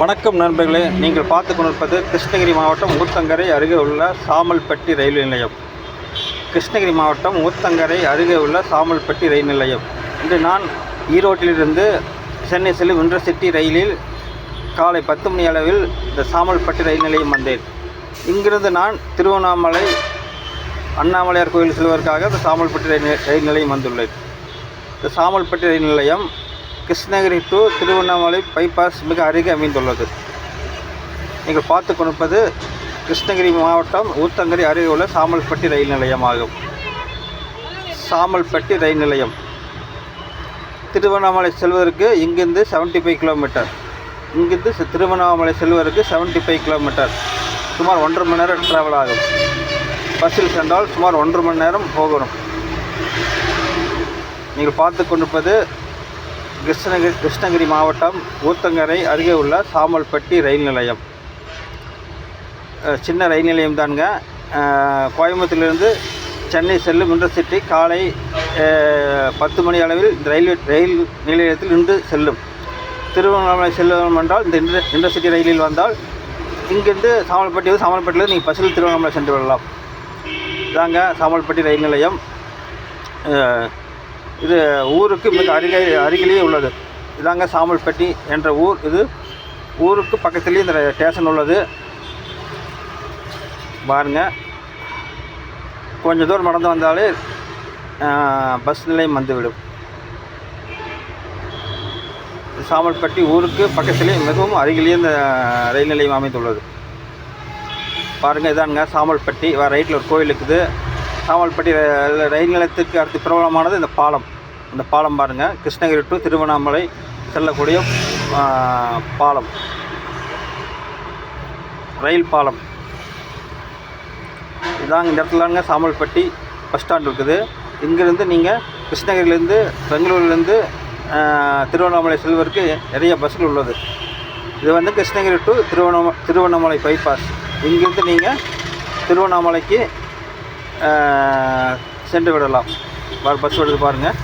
வணக்கம் நண்பர்களே. நீங்கள் பார்த்து கொண்டிருப்பது கிருஷ்ணகிரி மாவட்டம் ஊத்தங்கரை அருகே உள்ள சாமல்பட்டி ரயில் நிலையம். கிருஷ்ணகிரி மாவட்டம் ஊத்தங்கரை அருகே உள்ள சாமல்பட்டி ரயில் நிலையம். இன்று நான் ஈரோட்டிலிருந்து சென்னை செல்லும் இன்டர்சிட்டி ரயிலில் காலை பத்து மணி அளவில் இந்த சாமல்பட்டி ரயில் நிலையம் வந்தேன். இங்கிருந்து நான் திருவண்ணாமலை அண்ணாமலையார் கோயில் செல்வதற்காக இந்த சாமல்பட்டி ரயில் ரயில் நிலையம் வந்துள்ளேன். இந்த சாமல்பட்டி ரயில் நிலையம் கிருஷ்ணகிரி டு திருவண்ணாமலை பைபாஸ் மிக அருகே அமைந்துள்ளது. நீங்கள் பார்த்து கொடுப்பது கிருஷ்ணகிரி மாவட்டம் ஊத்தங்கரை அருகே உள்ள சாமல்பட்டி ரயில் நிலையமாகும். சாமல்பட்டி ரயில் நிலையம். திருவண்ணாமலை செல்வதற்கு இங்கிருந்து 75 ஃபைவ் கிலோமீட்டர் இங்கிருந்து திருவண்ணாமலை செல்வதற்கு 75 ஃபைவ் கிலோமீட்டர் சுமார் ஒன்றரை மணி நேரம் ட்ராவல் ஆகும். பஸ்ஸில் சென்றால் சுமார் ஒன்றரை மணி நேரம் போகணும். நீங்கள் பார்த்து கொண்டிருப்பது கிருஷ்ணகிரி கிருஷ்ணகிரி மாவட்டம் ஊத்தங்கரை அருகே உள்ள சாமல்பட்டி ரயில் நிலையம். சின்ன ரயில் நிலையம் தானுங்க. கோயம்புத்தூர்லேருந்து சென்னை செல்லும் இன்டர்சிட்டி காலை பத்து மணி அளவில் இந்த ரயில்வே ரயில் நிலையத்தில் நின்று செல்லும். திருவண்ணாமலை செல்லும் என்றால் இந்த இன்டர் இன்டர்சிட்டி ரயிலில் வந்தால் இங்கிருந்து சாமல்பட்டி வந்து சாமல்பட்டியிலிருந்து நீங்கள் பஸ்ஸில் திருவண்ணாமலை சென்று விடலாம். இதாங்க சாமல்பட்டி ரயில் நிலையம். இது ஊருக்கு மிக அருகே அருகிலேயே உள்ளது. இதாங்க சாமல்பட்டி என்ற ஊர். இது ஊருக்கு பக்கத்துலேயே இந்த ஸ்டேஷன் உள்ளது. பாருங்கள் கொஞ்சம் தூரம் நடந்து வந்தாலே பஸ் நிலையம் வந்துவிடும். சாமல்பட்டி ஊருக்கு பக்கத்திலே மிகவும் அருகிலேயே இந்த ரயில் நிலையம் அமைந்துள்ளது. பாருங்கள் இதானுங்க சாமல்பட்டி. வேறு ரைட்டில் ஒரு கோயில் இருக்குது. சாமல்பட்டி ரயில் நிலையத்துக்கு அடுத்து பிரபலமானது இந்த பாலம். இந்த பாலம் பாருங்கள் கிருஷ்ணகிரி டு திருவண்ணாமலை செல்லக்கூடிய பாலம். ரயில் பாலம். இதாங்க இந்த இடத்துலங்க சாமல்பட்டி பஸ் ஸ்டாண்ட் இருக்குது. இங்கேருந்து நீங்கள் கிருஷ்ணகிரிலேருந்து பெங்களூர்லேருந்து திருவண்ணாமலை செல்வதற்கு நிறைய பஸ்கள் உள்ளது. இது வந்து கிருஷ்ணகிரி டு திருவண்ணாமலை திருவண்ணாமலை பைபாஸ் இங்கேருந்து நீங்கள் திருவண்ணாமலைக்கு சென்று விடலாம். பார் பஸ் வருது பாருங்கள்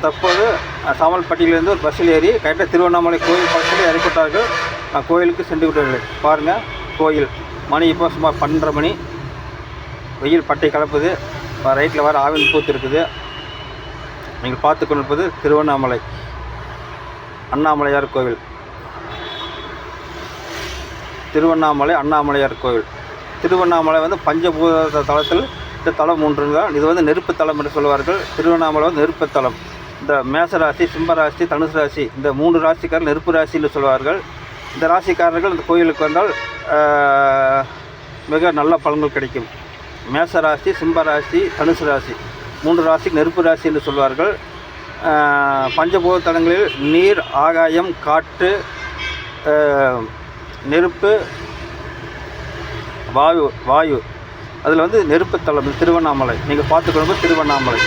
தற்போது அஹ், சாமல்பட்டியிலேருந்து ஒரு பஸ்ஸில் ஏறி கரெக்டாக திருவண்ணாமலை கோயில் பக்கத்தில் இறக்கிவிட்டார்கள் நான் கோயிலுக்கு சென்று விட்டார்கள். பாருங்கள் கோயில். மணி இப்போ சுமார் பன்னெண்டரை மணி. வெயில் பட்டை கலப்புது. ரைட்டில் வர ஆவின் பூத்து இருக்குது. நீங்கள் பார்த்து கொண்டிருப்பது திருவண்ணாமலை. அண்ணாமலையார் கோவில். திருவண்ணாமலை அண்ணாமலையார் கோவில். திருவண்ணாமலை வந்து பஞ்சபூத தலத்தில் இந்த தலம் ஒன்று தான் இது வந்து நெருப்பு தலம் என்று சொல்வார்கள். திருவண்ணாமலை வந்து நெருப்பு தலம் இந்த மேச ராசி தனுசு ராசி இந்த மூன்று ராசிக்காரர் நெருப்பு ராசி என்று சொல்வார்கள். இந்த ராசிக்காரர்கள் இந்த கோயிலுக்கு வந்தால் மிக நல்ல பலன்கள் கிடைக்கும். மேச ராசி தனுசு ராசி. மூன்று ராசி நெருப்பு ராசி என்று சொல்வார்கள். ஆஹ், பஞ்சபூத தலங்களில் நீர் ஆகாயம் காற்று நெருப்பு வாயு வாயு. அதில் வந்து நெருப்பு திருவண்ணாமலை. நீங்கள் பார்த்துக்கணும் திருவண்ணாமலை.